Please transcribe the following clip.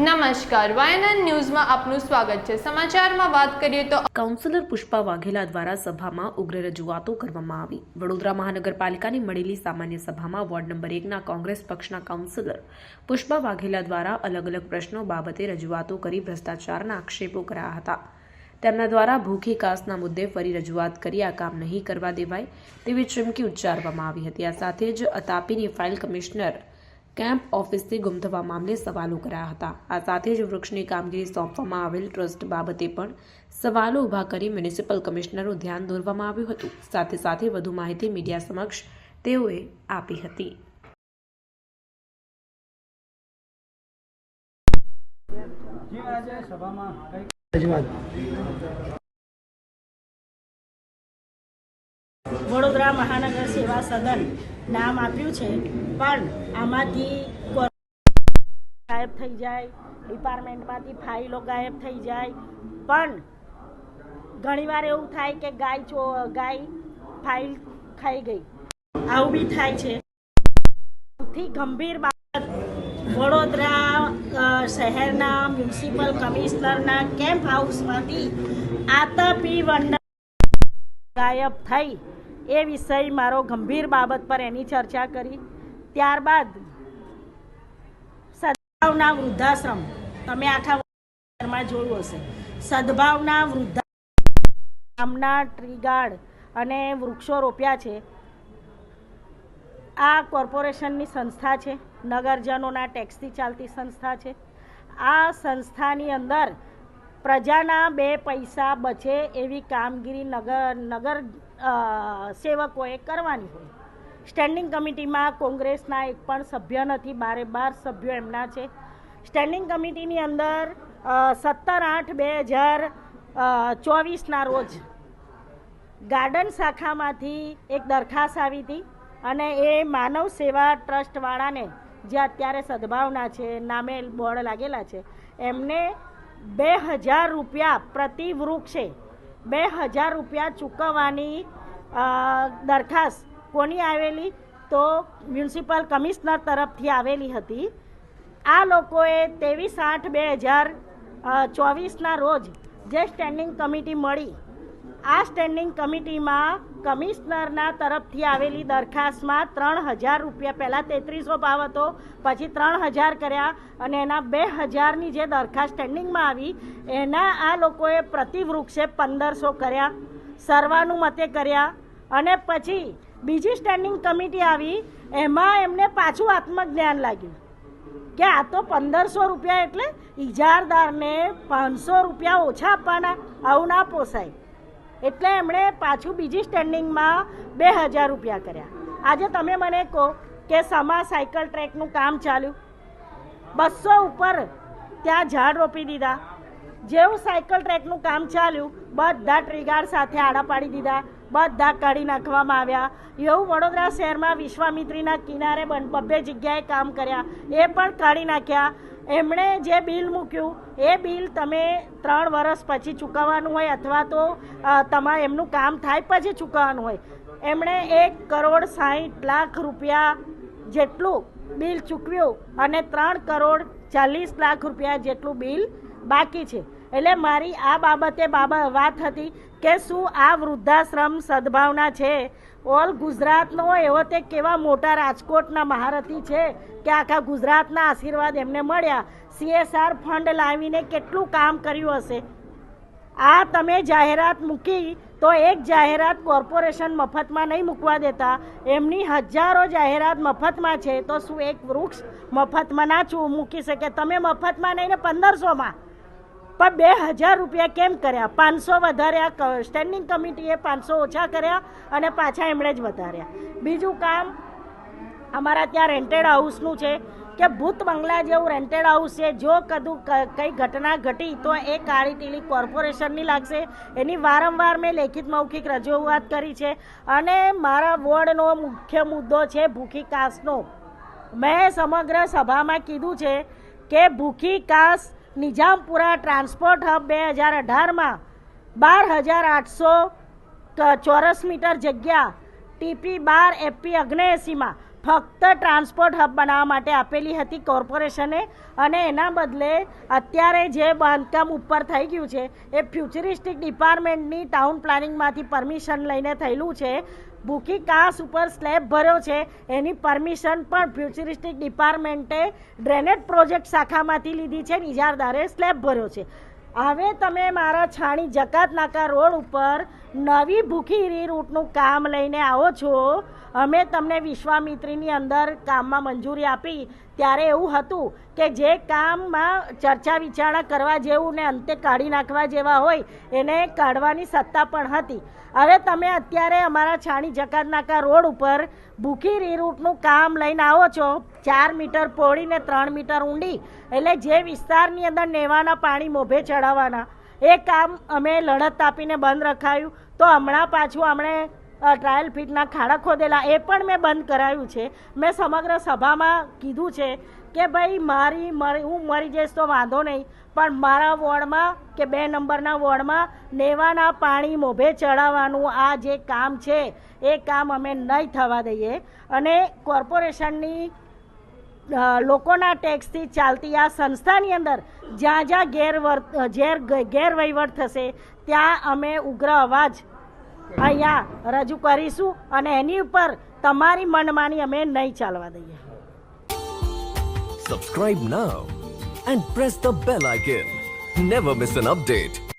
નમસ્કાર વાયનન ન્યૂઝમાં આપનું સ્વાગત છે. સમાચારમાં વાત કરીએ તો કાઉન્સિલર પુષ્પા વાઘેલા દ્વારા સભામાં ઉગ્ર રજૂઆતો કરવામાં આવી. વડોદરા મહાનગરપાલિકાની મળેલી સામાન્ય સભામાં વોર્ડ નંબર એકના કોંગ્રેસ પક્ષના કાઉન્સિલર પુષ્પા વાઘેલા દ્વારા અલગ અલગ પ્રશ્નો બાબતે રજૂઆતો કરી ભ્રષ્ટાચારના આક્ષેપો કર્યા હતા. તેમના દ્વારા ભૂખી કાસના મુદ્દે ફરી રજૂઆત કરી, આ કામ નહીં કરવા દેવાય તેવી ચીમકી ઉચ્ચારવામાં આવી હતી. આ સાથે જ અતાપીની ફાઇલ કમિશનર કેમ્પ ઓફિસથી ગુમ મામલે સવાલો કર્યા હતા. આ સાથે જ વૃક્ષની કામગીરી સોંપવામાં આવેલ ટ્રસ્ટ બાબતે પણ સવાલો ઊભા કરી મ્યુનિસિપલ કમિશનરનું ધ્યાન દોરવામાં આવ્યું હતું. સાથે સાથે વધુ માહિતી મીડિયા સમક્ષ તેઓએ આપી હતી. વડોદરા મહાનગર સેવા સદન નામ આપ્યું છે, પણ આમાંથી ગાયબ થઈ જાય ડિપાર્ટમેન્ટમાંથી ફાઇલો ગાયબ થઈ જાય. પણ ઘણીવાર એવું થાય કે ગાય ચો ગાય ફાઇલ ખાઈ ગઈ. આવું બી થાય છે. સૌથી ગંભીર બાબત, વડોદરા શહેરના મ્યુનિસિપલ કમિશનરના કેમ્પ હાઉસમાંથી આતપી વંડર ગાયબ થઈ એ વિષય મારો ગંભીર બાબત પર એની ચર્ચા કરી. ત્યારબાદ સદભાવના વૃદ્ધાશ્રમ, તમે આખા જોયું હશે. સદભાવના વૃદ્ધા ગામના ટ્રી ગાર્ડ અને વૃક્ષો રોપ્યા છે. આ કોર્પોરેશનની સંસ્થા છે, નગરજનોના ટેક્સથી ચાલતી સંસ્થા છે. આ સંસ્થાની અંદર પ્રજાના બે પૈસા બચે એવી કામગીરી નગર નગર સેવકોએ કરવાની હોય. સ્ટેન્ડિંગ કમિટીમાં કોંગ્રેસના એક પણ સભ્ય નથી, બારે બાર સભ્યો એમના છે. સ્ટેન્ડિંગ કમિટીની અંદર સત્તર આઠ બે હજાર ચોવીસના રોજ ગાર્ડન શાખામાંથી એક દરખાસ્ત આવી હતી અને એ માનવ સેવા ટ્રસ્ટવાળાને જે અત્યારે સદભાવના છે, નામે બોર્ડ લાગેલા છે, એમને બે હજાર રૂપિયા પ્રતિ વૃક્ષે બે હજાર રૂપિયા ચૂકવવાની દરખાસ્ત કોની આવેલી તો મ્યુનિસિપલ કમિશનર તરફથી આવેલી હતી. આ લોકોએ ત્રેવીસ આઠ બે હજાર ચોવીસના રોજ જે સ્ટેન્ડિંગ કમિટી મળી, આ સ્ટેન્ડિંગ કમિટીમાં કમિશનરના તરફથી આવેલી દરખાસ્તમાં ત્રણ હજાર રૂપિયા, પહેલાં તેત્રીસો ભાવ હતો, પછી ત્રણ હજાર કર્યા અને એના બે હજારની જે દરખાસ્ત સ્ટેન્ડિંગમાં આવી, એના આ લોકોએ પ્રતિવૃક્ષે પંદરસો કર્યા, સર્વાનુમતે કર્યા અને પછી બીજી સ્ટેન્ડિંગ કમિટી આવી, એમાં એમને પાછું આત્મજ્ઞાન લાગ્યું. કે આ તો પંદરસો રૂપિયા એટલે ઇજારદારને પાંચસો રૂપિયા ઓછા આપવાના, આવું ના પોસાય. એટલે એમણે પાછું બીજી સ્ટેન્ડિંગમાં બે હજાર રૂપિયા કર્યા. આજે તમે મને કહો કે સમા સાયકલ ટ્રેકનું કામ ચાલ્યું? બસો ઉપર ત્યાં ઝાડ રોપી દીધા. જેવું સાયકલ ટ્રેકનું કામ ચાલ્યું, બધા ટ્રિગાર સાથે આડા પાડી દીધા. બધા કાઢી નાખવામાં આવ્યા. એવું વડોદરા શહેરમાં વિશ્વામિત્રીના કિનારે બબ્બે જગ્યાએ કામ કર્યા. એ પણ કાઢી નાખ્યા. એમણે જે બિલ મૂક્યું, એ બિલ તમે ત્રણ વર્ષ પછી ચૂકવવાનું હોય અથવા તો તમારે એમનું કામ થાય પછી ચૂકવવાનું હોય. એમણે એક કરોડ સાહીઠ લાખ રૂપિયા જેટલું બિલ ચૂકવ્યું અને ત્રણ કરોડ ચાલીસ લાખ રૂપિયા જેટલું બિલ બાકી છે. એટલે મારી આ બાબતે બાબા, વાત હતી કે શું આ વૃદ્ધાશ્રમ સદભાવના છે? ઓલ ગુજરાતનો એવો તે કેવા મોટા રાજકોટના મહારથી છે કે આખા ગુજરાતના આશીર્વાદ એમને મળ્યા? સીએસઆર ફંડ લાવીને કેટલું કામ કર્યું હશે? આ તમે જાહેરાત મૂકી તો એક જાહેરાત કોર્પોરેશન મફતમાં નહીં મૂકવા દેતા. એમની હજારો જાહેરાત મફતમાં છે. તો શું એક વૃક્ષ મફતમાં ના મૂકી શકે? તમે મફતમાં નહીં ને પંદરસોમાં? પણ બે હજાર રૂપિયા કેમ કર્યા? પાંચસો વધાર્યા સ્ટેન્ડિંગ કમિટીએ પાંચસો ઓછા કર્યા અને પાછા એમણે જ વધાર્યા. બીજું કામ, અમારા ત્યાં રેન્ટેડ હાઉસનું છે કે ભૂત બંગલા જેવું રેન્ટેડ હાઉસ છે. જો કદું કંઈ ઘટના ઘટી તો એ કાળી ટીલી કોર્પોરેશનની લાગશે. એની વારંવાર મેં લેખિત મૌખિક રજૂઆત કરી છે. અને મારા વોર્ડનો મુખ્ય મુદ્દો છે ભૂખી કાસનો. મેં સમગ્ર સભામાં કીધું છે કે ભૂખી કાસ નિજામપુરા ટ્રાન્સપોર્ટ હબ બે હજાર અઢારમાં બાર હજાર આઠસો ચોરસ મીટર જગ્યા ટીપી બાર એપી અગ્નેસીમાં ફક્ત ટ્રાન્સપોર્ટ હબ બનાવવા માટે આપેલી હતી કોર્પોરેશને અને એના બદલે અત્યારે જે બાંધકામ ઉપર થઈ ગયું છે, એ ફ્યુચરિસ્ટિક ડિપાર્ટમેન્ટની ટાઉન પ્લાનિંગમાંથી પરમિશન લઈને થયેલું છે. ભૂખી કાસ ઉપર સ્લેબ ભર્યો છે, એની પરમિશન પણ ફ્યુચરિસ્ટિક ડિપાર્ટમેન્ટે ડ્રેનેજ પ્રોજેક્ટ શાખામાંથી લીધી છે ઇજારદારે સ્લેબ ભર્યો છે. હવે તમે મારા છાણી જકાત નાકા રોડ ઉપર નવી ભૂખી રી રૂટનું કામ લઈને આવો છો અમે તમને વિશ્વામિત્રીની અંદર કામમાં મંજૂરી આપી ત્યારે એવું હતું કે જે કામમાં ચર્ચા વિચારણા કરવા જેવું ને અંતે કાઢી નાખવા જેવા હોય એને કાઢવાની સત્તા પણ હતી. હવે તમે અત્યારે અમારા છાણી જકાતનાકા રોડ ઉપર ભૂખી રીરૂટનું કામ લઈને આવો છો. ચાર મીટર પોળીને ત્રણ મીટર ઊંડી એટલે જે વિસ્તારની અંદર નેવાના પાણી મોભે ચડાવવાના. એ કામ અમે લડત આપીને બંધ રખાયું. તો હમણાં પાછું અ, ટ્રાયલ ફીટના ખાડા ખોદેલા એ પણ મેં બંધ કરાયું છે. મેં સમગ્ર સભામાં કીધું છે કે ભાઈ, મારી, મરી, હું મરી જઈશ તો વાંધો નહીં, પણ મારા વોર્ડમાં કે બે નંબરના વોર્ડમાં નેવાના પાણી મોભે ચડાવવાનું આ જે કામ છે, એ કામ અમે નહીં થવા દઈએ. અને કોર્પોરેશનની લોકોના ટેક્સથી ચાલતી આ સંસ્થાની અંદર જ્યાં જ્યાં ગેરવર્ત ગેર ગેરવહીવટ થશે, ત્યાં અમે ઉગ્ર અવાજ અહીંયા રજૂ કરીશું અને એની ઉપર તમારી મનમાની અમે નહીં ચાલવા દઈએ Subscribe now and press the bell icon. Never miss an update.